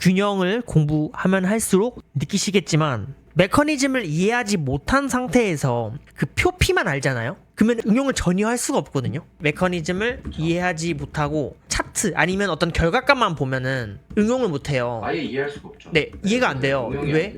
균형을 공부하면 할수록 느끼시겠지만 메커니즘을 이해하지 못한 상태에서 그 표피만 알잖아요. 그러면 응용을 전혀 할 수가 없거든요. 메커니즘을 이해하지 못하고 차트 아니면 어떤 결과값만 보면은 응용을 못 해요. 아예 이해할 수가 없죠. 네, 이해가 안 돼요. 왜?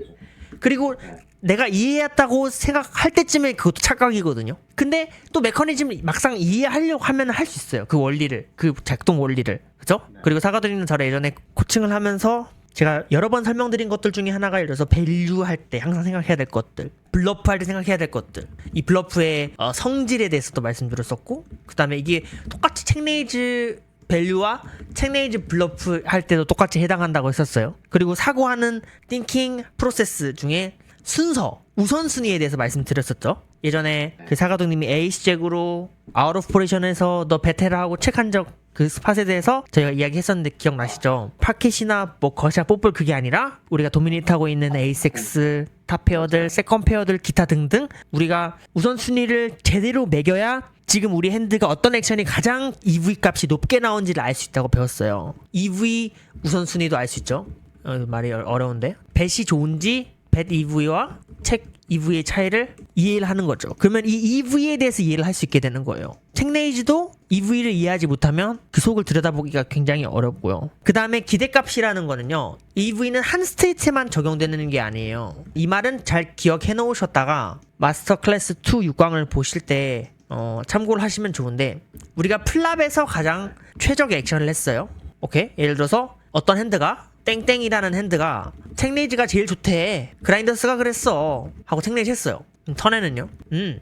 그리고 내가 이해했다고 생각할 때쯤에 그것도 착각이거든요. 근데 또 메커니즘 막상 이해하려고 하면 할 수 있어요. 그 원리를, 그 작동 원리를, 그죠? 그리고 사과드리는 저를 예전에 코칭을 하면서 제가 여러 번 설명드린 것들 중에 하나가 예를 들어서 밸류 할 때 항상 생각해야 될 것들, 블러프 할 때 생각해야 될 것들, 이 블러프의 어, 성질에 대해서도 말씀드렸었고, 그 다음에 이게 똑같이 책레이즈 밸류와 책레이즈 블러프 할 때도 똑같이 해당한다고 했었어요. 그리고 사고하는 띵킹 프로세스 중에 순서, 우선순위에 대해서 말씀드렸었죠. 예전에 그 사가동님이 에이스 잭으로 아웃 오브 포레이션에서 너 베테라하고 체크한 적 그 스팟에 대해서 저희가 이야기했었는데 기억나시죠? 파켓이나 뭐 거시아 뽀뽀 그게 아니라 우리가 도미네이트하고 있는 에이섹스 탑 페어들, 세컨 페어들 기타 등등 우리가 우선순위를 제대로 매겨야 지금 우리 핸드가 어떤 액션이 가장 EV 값이 높게 나온지를 알 수 있다고 배웠어요. EV 우선순위도 알 수 있죠. 어, 말이 어- 어려운데 뱃이 좋은지 뱃 EV와 책 EV의 차이를 이해를 하는 거죠. 그러면 이 EV에 대해서 이해를 할 수 있게 되는 거예요. 책레이즈도 EV를 이해하지 못하면 그 속을 들여다보기가 굉장히 어렵고요. 그 다음에 기대값이라는 거는요. EV는 한 스테이트에만 적용되는 게 아니에요. 이 말은 잘 기억해 놓으셨다가 마스터 클래스 2 6강을 보실 때 어, 참고를 하시면 좋은데 우리가 플랍에서 가장 최적의 액션을 했어요. 오케이? 예를 들어서 어떤 핸드가 땡땡이라는 핸드가 책레이즈가 제일 좋대. 그라인더스가 그랬어. 하고 책레이즈 했어요. 그럼 턴에는요? 음.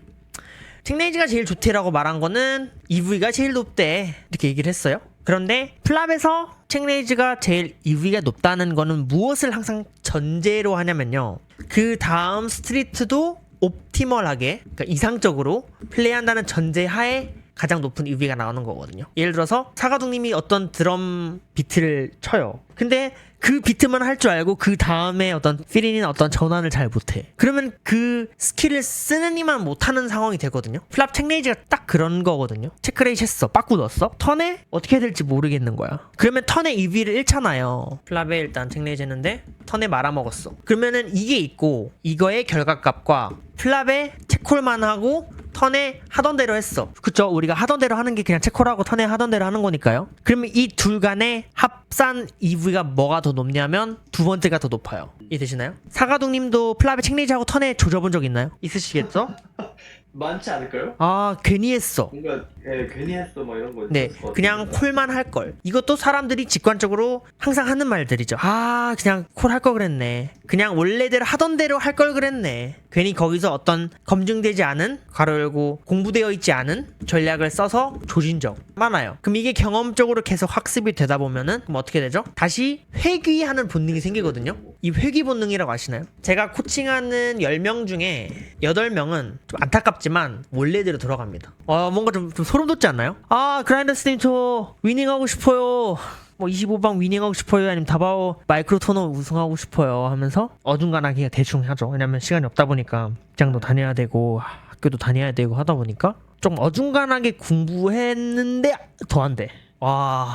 책레이즈가 제일 좋대라고 말한 거는 EV가 제일 높대. 이렇게 얘기를 했어요. 그런데 플랍에서 책레이즈가 제일 EV가 높다는 거는 무엇을 항상 전제로 하냐면요. 그 다음 스트리트도 옵티멀하게, 그러니까 이상적으로 플레이한다는 전제 하에 가장 높은 EV가 나오는 거거든요. 예를 들어서 사가동님이 어떤 드럼 비트를 쳐요. 근데 그 비트만 할 줄 알고 그 다음에 어떤 필인이나 어떤 전환을 잘 못해. 그러면 그 스킬을 쓰는 이만 못하는 상황이 되거든요. 플랍 책레이즈가 딱 그런 거거든요. 체크레이트 했어. 빠꾸 넣었어. 턴에 어떻게 해야 될지 모르겠는 거야. 그러면 턴에 EV를 잃잖아요. 플랍에 일단 책레이즈 했는데 턴에 말아먹었어. 그러면은 이게 있고 이거의 결과값과 플랍에 체콜만 하고 턴에 하던 대로 했어. 그쵸? 우리가 하던 대로 하는 게 그냥 체콜하고 턴에 하던 대로 하는 거니까요. 그러면 이 둘 간의 합산 EV 가 뭐가 더 높냐면 두 번째가 더 높아요. 이해되시나요? 사가동님도 플랍에 책레이즈하고 턴에 조져본 적 있나요? 있으시겠죠? 많지 않을까요? 아 괜히 했어. 뭔가 예, 괜히 했어 뭐 이런 거. 네, 있을 것 그냥 같은데. 콜만 할 걸. 이것도 사람들이 직관적으로 항상 하는 말들이죠. 아, 그냥 콜 할 걸 그랬네. 그냥 원래대로 하던 대로 할 걸 그랬네. 괜히 거기서 어떤 검증되지 않은 가로 열고 공부되어 있지 않은 전략을 써서 조진 적 많아요. 그럼 이게 경험적으로 계속 학습이 되다 보면은 그럼 어떻게 되죠? 다시 회귀하는 본능이 생기거든요. 이 회귀 본능이라고 아시나요? 제가 코칭하는 10명 중에 8명은 좀 안타깝지만 원래대로 돌아갑니다. 어, 뭔가 좀, 좀 소름 돋지 않나요? 아, 그라인더스님 저 위닝하고 싶어요. 뭐 25방 위닝하고 싶어요 아니면 다바오 마이크로 토너 우승하고 싶어요 하면서 어중간하게 대충 하죠 왜냐면 시간이 없다 보니까 직장도 다녀야 되고 학교도 다녀야 되고 하다 보니까 좀 어중간하게 공부했는데 더 안 돼 와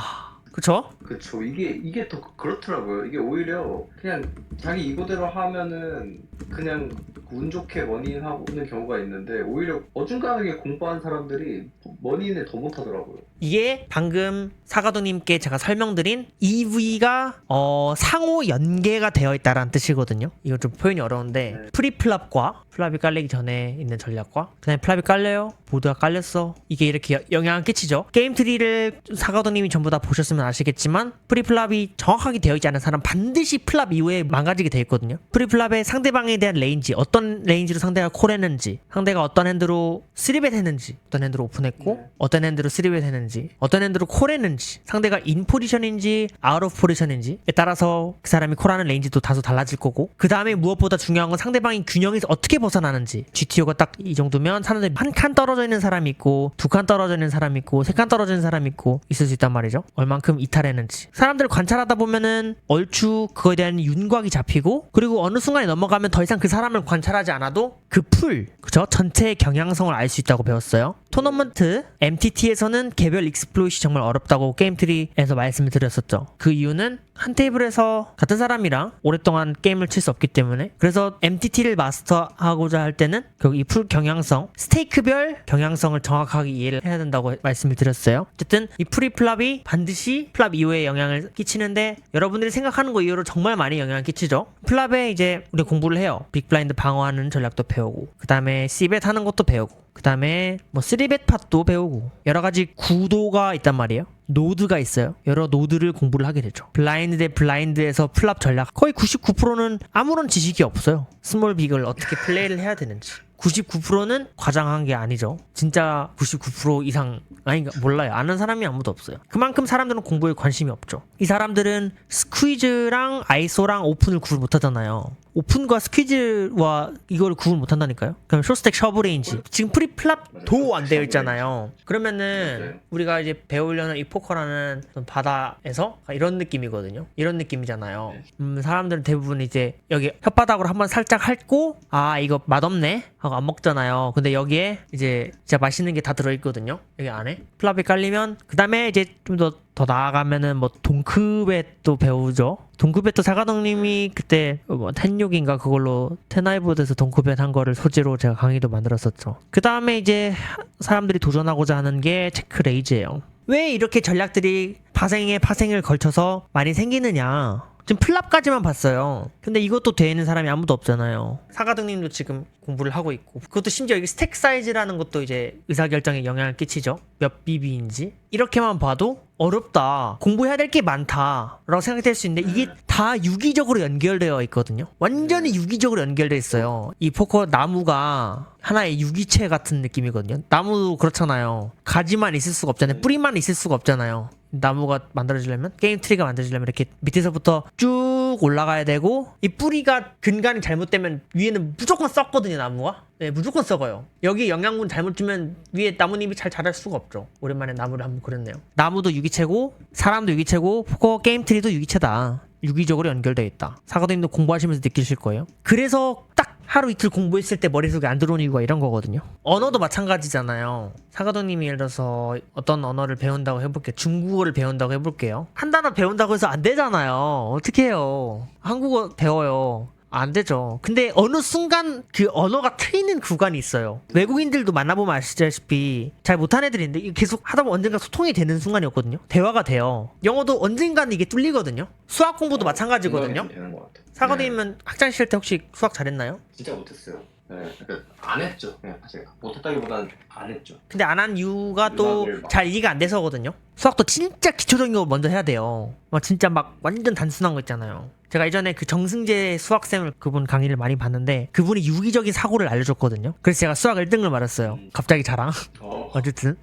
그쵸? 그쵸 이게 이게 더 그렇더라고요 이게 오히려 그냥 자기 이거대로 하면은 그냥 운 좋게 머니하는 경우가 있는데 오히려 어중간하게 공부한 사람들이 머니는 더 못하더라고요 이게 방금 사가도님께 제가 설명드린 EV가 어, 상호 연계가 되어 있다라는 뜻이거든요. 이거 좀 표현이 어려운데 네. 프리플랍과 플랍이 깔리기 전에 있는 전략과 그다음에 플랍이 깔려요. 보드가 깔렸어. 이게 이렇게 여- 영향을 끼치죠. 게임 트리를 사가도님이 전부 다 보셨으면 아시겠지만 프리플랍이 정확하게 되어 있지 않은 사람 반드시 플랍 이후에 망가지게 되어 있거든요. 프리플랍의 상대방에 대한 레인지 어떤 레인지로 상대가 콜했는지 상대가 어떤 핸드로 3벳 했는지 어떤 핸드로 오픈했고 네. 어떤 핸드로 3벳 했는지 어떤 핸드로 콜했는지 상대가 인 포지션인지 아웃 오브 포지션인지에 따라서 그 사람이 콜하는 레인지도 다소 달라질 거고 그 다음에 무엇보다 중요한 건 상대방이 균형에서 어떻게 벗어나는지 GTO가 딱 이 정도면 사람들이 한 칸 떨어져 있는 사람이 있고 두 칸 떨어져 있는 사람이 있고 세 칸 떨어져 있는 사람이 있고 있을 수 있단 말이죠. 얼만큼 이탈했는지. 사람들 관찰하다 보면은 얼추 그거에 대한 윤곽이 잡히고 그리고 어느 순간에 넘어가면 더 이상 그 사람을 관찰하지 않아도 그 풀 그죠? 전체의 경향성을 알 수 있다고 배웠어요. 토너먼트 MTT에서는 개별 익스플로잇이 정말 어렵다고 게임트리에서 말씀을 드렸었죠. 그 이유는 한 테이블에서 같은 사람이랑 오랫동안 게임을 칠 수 없기 때문에 그래서 MTT를 마스터하고자 할 때는 그이풀 경향성 스테이크별 경향성을 정확하게 이해를 해야 된다고 말씀을 드렸어요. 어쨌든 이 프리플랍이 반드시 플랍 이후에 영향을 끼치는데 여러분들이 생각하는 거 이후로 정말 많이 영향을 끼치죠. 플랍에 이제 우리 공부를 해요. 빅블라인드 방어하는 전략도 배우고 그 다음에 C벳 하는 것도 배우고 그 다음에 뭐 3벳 팟도 배우고 여러 가지 구도가 있단 말이에요. 노드가 있어요. 여러 노드를 공부를 하게 되죠. 블라인드 대 블라인드에서 플랍 전략 거의 99%는 아무런 지식이 없어요. 스몰 빅을 어떻게 플레이를 해야 되는지. 99%는 과장한 게 아니죠. 진짜 99% 이상 아니 몰라요. 아는 사람이 아무도 없어요. 그만큼 사람들은 공부에 관심이 없죠. 이 사람들은 스퀴즈랑 아이소랑 오픈을 구분 못 하잖아요. 오픈과 스퀴즈와 이걸 구분 못 한다니까요. 그럼 쇼스택 셔브레인지 지금 프리플랍도 안 되어 있잖아요. 그러면은 우리가 이제 배우려는 이 포커라는 바다에서 이런 느낌이거든요. 이런 느낌이잖아요. 음, 사람들은 대부분 이제 여기 혓바닥으로 한번 살짝 핥고 아 이거 맛없네 하고 안 먹잖아요. 근데 여기에 이제 진짜 맛있는 게 다 들어있거든요. 여기 안에 플랍이 깔리면 그 다음에 이제 좀 더 더 나아가면은 뭐 동크벳도 배우죠. 동크벳도 사가동님이 그때 뭐 텐육인가 그걸로 테나이보드에서 동크벳 한 거를 소재로 제가 강의도 만들었었죠. 그 다음에 이제 사람들이 도전하고자 하는 게 체크레이즈예요. 왜 이렇게 전략들이 파생에 파생을 걸쳐서 많이 생기느냐? 지금 플랍까지만 봤어요. 근데 이것도 되는 사람이 아무도 없잖아요. 사가등님도 지금 공부를 하고 있고 그것도 심지어 이게 스택 사이즈라는 것도 이제 의사결정에 영향을 끼치죠. 몇 비비인지 이렇게만 봐도 어렵다. 공부해야 될 게 많다라고 생각될 수 있는데 이게 다 유기적으로 연결되어 있거든요. 완전히 유기적으로 연결돼 있어요. 이 포커 나무가 하나의 유기체 같은 느낌이거든요. 나무도 그렇잖아요. 가지만 있을 수가 없잖아요. 뿌리만 있을 수가 없잖아요. 나무가 만들어지려면 게임 트리가 만들어지려면 이렇게 밑에서부터 쭉 올라가야 되고 이 뿌리가 근간이 잘못되면 위에는 무조건 썩거든요 나무가. 네 무조건 썩어요. 여기 영양분 잘못 주면 위에 나무님이 잘 자랄 수가 없죠. 오랜만에 나무를 한번 그렸네요. 나무도 유기체고 사람도 유기체고 포커 게임 트리도 유기체다. 유기적으로 연결되어 있다. 사과도님도 공부하시면서 느끼실 거예요. 그래서 딱 하루 이틀 공부했을 때 머릿속에 안 들어오는 이유가 이런 거거든요. 언어도 마찬가지잖아요. 사가도님이 예를 들어서 어떤 언어를 배운다고 해볼게요. 중국어를 배운다고 해볼게요. 한 단어 배운다고 해서 안 되잖아요. 어떻게 해요? 한국어 배워요. 안 되죠. 근데 어느 순간 그 언어가 트이는 구간이 있어요. 외국인들도 만나보면 아시다시피 잘 못하는 이게 계속 하다 보면 언젠가 소통이 되는 순간이 없거든요. 대화가 돼요. 영어도 언젠가는 이게 뚫리거든요. 수학 공부도 마찬가지거든요. 같아. 사과님은 학창 시절 때 혹시 수학 잘했나요? 진짜 못했어요. 네, 그러니까 안 했죠. 그냥 제가 못했다기보다는 안 했죠. 근데 안 한 이유가 또 잘 이해가 안 돼서거든요. 수학도 진짜 기초적인 거 먼저 해야 돼요. 막 진짜 막 완전 단순한 거 있잖아요. 제가 예전에 그 정승재 수학생을 그분 강의를 많이 봤는데 그분이 유기적인 사고를 알려줬거든요. 그래서 제가 수학 1등을 맞았어요. 갑자기 자랑. 어, 어쨌든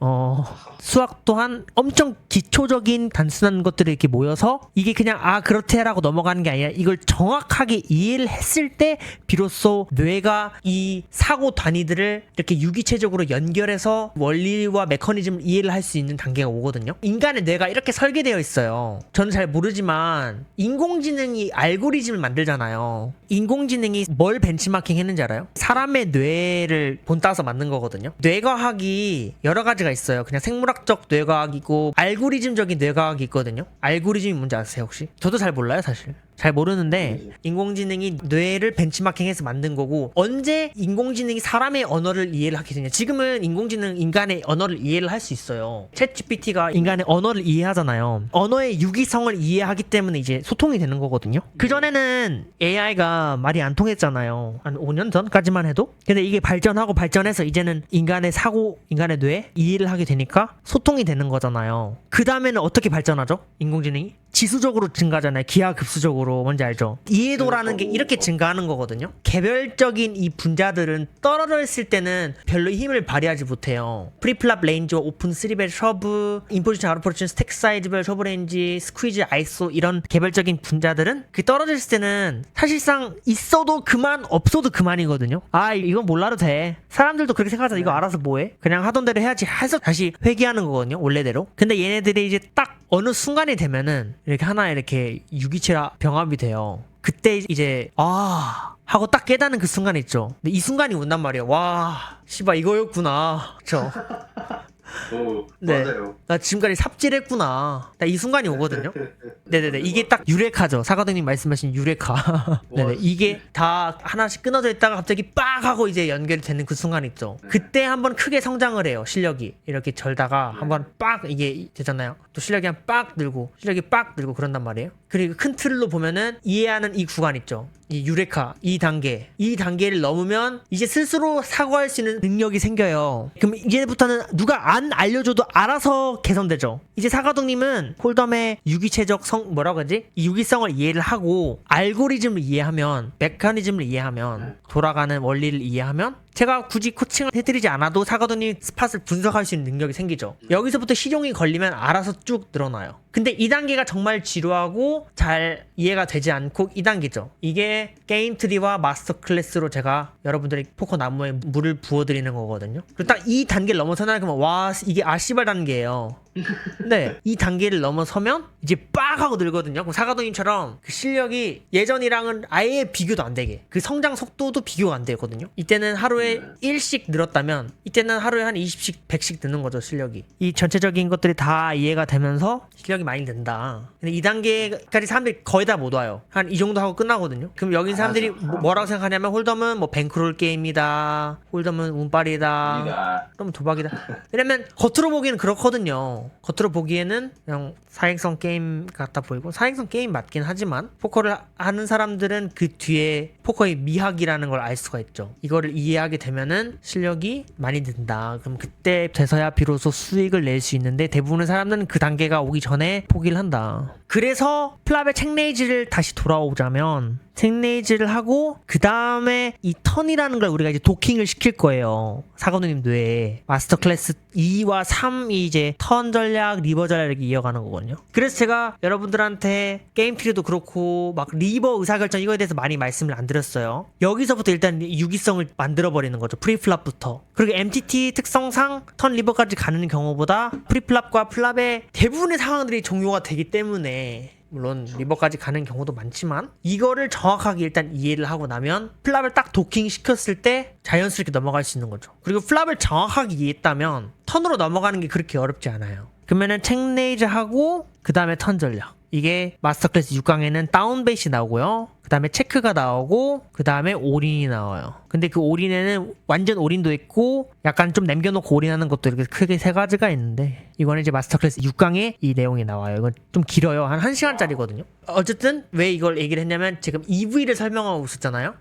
어 수학 또한 엄청 기초적인 단순한 것들이 이렇게 모여서 이게 그냥 아 그렇대라고 넘어가는 게 아니라 이걸 정확하게 이해를 했을 때 비로소 뇌가 이 사고 단위들을 이렇게 유기체적으로 연결해서 원리와 메커니즘을 이해를 할 수 있는 단계가 오거든요. 인간의 뇌가 이렇게 설계되어 있어요. 저는 잘 모르지만 인공지 능이 알고리즘을 만들잖아요. 인공지능이 뭘 벤치마킹 했는지 알아요? 사람의 뇌를 본따서 만든 거거든요. 뇌과학이 여러 가지가 있어요. 그냥 생물학적 뇌과학이고 알고리즘적인 뇌과학이 있거든요. 알고리즘이 뭔지 아세요 혹시? 저도 잘 몰라요 사실. 잘 모르는데 인공지능이 뇌를 벤치마킹해서 만든 거고 언제 인공지능이 사람의 언어를 이해를 하게 되냐. 지금은 인공지능 인간의 언어를 이해를 할 수 있어요. 챗 GPT가 인간의 언어를 이해하잖아요. 언어의 유기성을 이해하기 때문에 이제 소통이 되는 거거든요. 그전에는 AI가 말이 안 통했잖아요. 한 5년 전까지만 해도. 근데 이게 발전하고 발전해서 이제는 인간의 사고 인간의 뇌 이해를 하게 되니까 소통이 되는 거잖아요. 그 다음에는 어떻게 발전하죠? 인공지능이 지수적으로 증가하잖아요. 기하급수적으로 뭔지 알죠? 이해도라는 게 이렇게 증가하는 거거든요. 개별적인 이 분자들은 떨어져 있을 때는 별로 힘을 발휘하지 못해요. 프리플랍 레인지와 오픈 3벨 셔브, 인포지션 아웃포지션 스택 사이즈별 셔브 레인지, 스퀴즈 아이소 이런 개별적인 분자들은 그 떨어져 있을 때는 사실상 있어도 그만 없어도 그만이거든요. 아 이건 몰라도 돼. 사람들도 그렇게 생각하잖아. 이거 알아서 뭐해? 그냥 하던 대로 해야지 해서 다시 회귀하는 거거든요. 원래대로. 근데 얘네들이 이제 딱 어느 순간이 되면은 이렇게 하나 이렇게 유기체라 병합이 돼요. 그때 이제 아 하고 딱 깨닫는 그 순간 있죠. 근데 이 순간이 온단 말이에요. 와 씨발 이거였구나. 그쵸? 어, 네. 맞아요. 나 지금까지 삽질했구나. 나 이 순간이 오거든요. 네네네. 이게 딱 유레카죠. 사과등님 말씀하신 유레카. 네네. 이게 다 하나씩 끊어져 있다가 갑자기 빡 하고 이제 연결이 되는 그 순간 있죠. 그때 한번 크게 성장을 해요. 실력이. 이렇게 절다가 한번 빡 이게 되잖아요. 또 실력이 한 빡 늘고 실력이 빡 늘고 그런단 말이에요. 그리고 큰 틀로 보면은 이해하는 이 구간 있죠. 이 유레카 이 단계 이 단계를 넘으면 이제 스스로 사고할 수 있는 능력이 생겨요. 그럼 이제부터는 누가 안 알려줘도 알아서 개선되죠. 이제 사과동님은 홀덤의 유기체적 성 뭐라고 하지? 이 유기성을 이해를 하고 알고리즘을 이해하면 메커니즘을 이해하면 돌아가는 원리를 이해하면 제가 굳이 코칭을 해드리지 않아도 사과동님 스팟을 분석할 수 있는 능력이 생기죠. 여기서부터 시종이 걸리면 알아서 쭉 늘어나요. 근데 이 단계가 정말 지루하고 잘 이해가 되지 않고 이 단계죠. 이게 게임 트리와 마스터 클래스로 제가 여러분들이 포커 나무에 물을 부어드리는 거거든요. 그리고 딱 이 단계를 넘어서나 그러면 와 이게 아씨발 단계예요. 네, 이 단계를 넘어서면 이제 빡 하고 늘거든요. 그럼 사과동님처럼 그 실력이 예전이랑은 아예 비교도 안 되게 그 성장 속도도 비교가 안 되거든요. 이때는 하루에 1씩 늘었다면 이때는 하루에 한 20씩, 100씩 느는 거죠, 실력이. 이 전체적인 것들이 다 이해가 되면서 실력이 많이 는다. 근데 이 단계까지 사람들이 거의 다 못 와요. 한 이 정도 하고 끝나거든요. 그럼 여기 사람들이. 뭐- 뭐라고 생각하냐면 홀덤은 뭐 뱅크롤 게임이다. 홀덤은 운빨이다. 그럼 도박이다. 왜냐면 겉으로 보기에는 그렇거든요. 겉으로 보기에는 그냥 사행성 게임 같아 보이고 사행성 게임 맞긴 하지만 포커를 하- 하는 사람들은 그 뒤에 포커의 미학이라는 걸 알 수가 있죠. 이거를 이해하게 되면은 실력이 많이 는다. 그럼 그때 돼서야 비로소 수익을 낼 수 있는데 대부분의 사람들은 그 단계가 오기 전에 포기를 한다. 그래서 플랍의 책레이즈를 다시 돌아오자면 책레이즈를 하고 그 다음에 이 턴이라는 걸 우리가 이제 도킹을 시킬 거예요. 사관우님 뇌에 마스터 클래스 2와 3이 이제 턴 전략, 리버 전략 이렇게 이어가는 거거든요. 그래서 제가 여러분들한테 게임 피리도 그렇고 막 리버 의사결정 이거에 대해서 많이 말씀을 안 드렸어요. 여기서부터 일단 유기성을 만들어 버리는 거죠. 프리플랍부터. 그리고 MTT 특성상 턴 리버까지 가는 경우보다 프리플랍과 플랍의 대부분의 상황들이 종료가 되기 때문에 물론 리버까지 가는 경우도 많지만 이거를 정확하게 일단 이해를 하고 나면 플랍을 딱 도킹 시켰을 때 자연스럽게 넘어갈 수 있는 거죠. 그리고 플랍을 정확하게 이해했다면 턴으로 넘어가는 게 그렇게 어렵지 않아요. 그러면은 책레이즈 하고 그 다음에 턴 전략. 이게 마스터 클래스 6강에는 다운베이시 나오고요. 그 다음에 체크가 나오고 그 다음에 올인이 나와요. 근데 그 올인에는 완전 올인도 있고 약간 좀 남겨놓고 올인하는 것도 이렇게 크게 세 가지가 있는데 이거는 이제 마스터 클래스 6강에 이 내용이 나와요. 이건 좀 길어요. 한 1시간짜리거든요. 어쨌든 왜 이걸 얘기를 했냐면 지금 EV를 설명하고 있었잖아요.